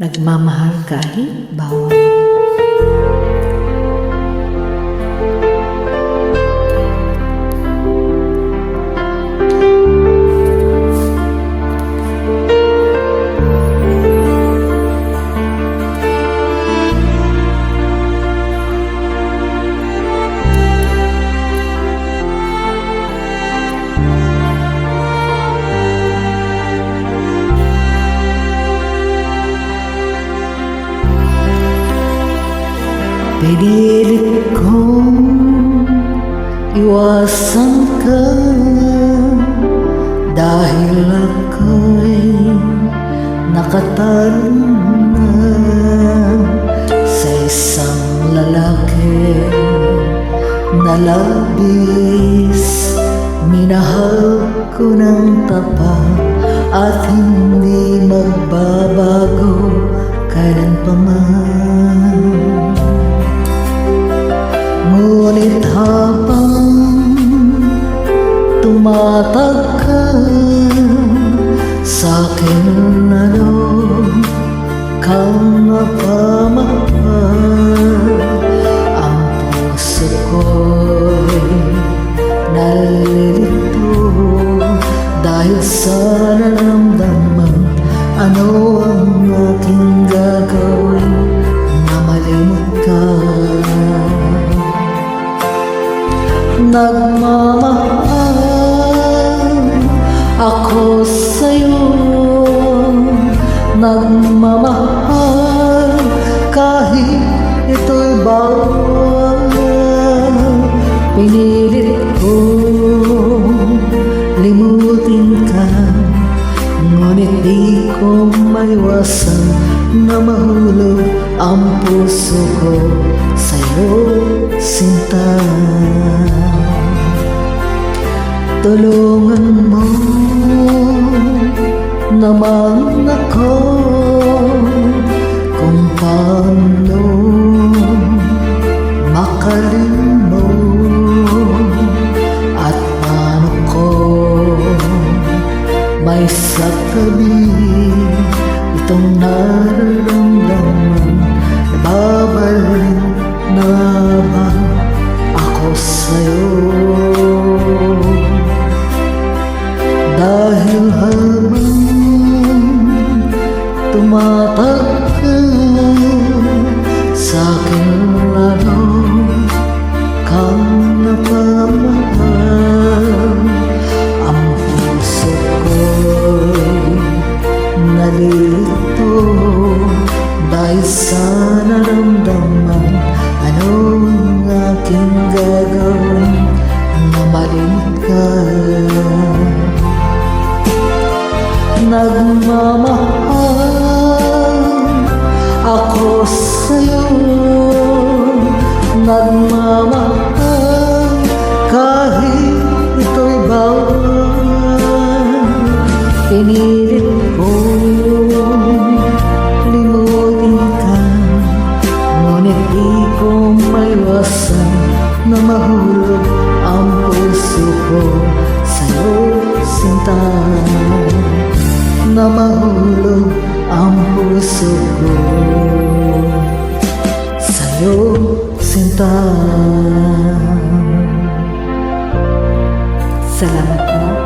Nagmamahal kahit bawal. Pinilit kong iwasan ka Dahil ako'y nakatarong na Sa isang lalaki na labis. Minahal ko ng tapat at hindi magbabago tumatagal sa akin ano kang napamahal ang puso ko'y nalilito. Dahil sa naramdaman ano ang aking gagawin na malimot ka Nagmamahal ako sa'yo Nagmamahal kahit ito'y bawal. Pinilit ko limutin ka. Ngunit di ko maiwasan na mahulog ang puso ko sa'yo, sinta Tulungan mo naman ako kung paano makalimot at paano ko may sakabi itong nararamdaman Babalik na ba ako sa'yo Nagmamahal ako sa'yo. Nagmamahal kahit ito'y bawal. Pinilit sinta na mahulog ang puso ko sa'yo sinta Salamat po.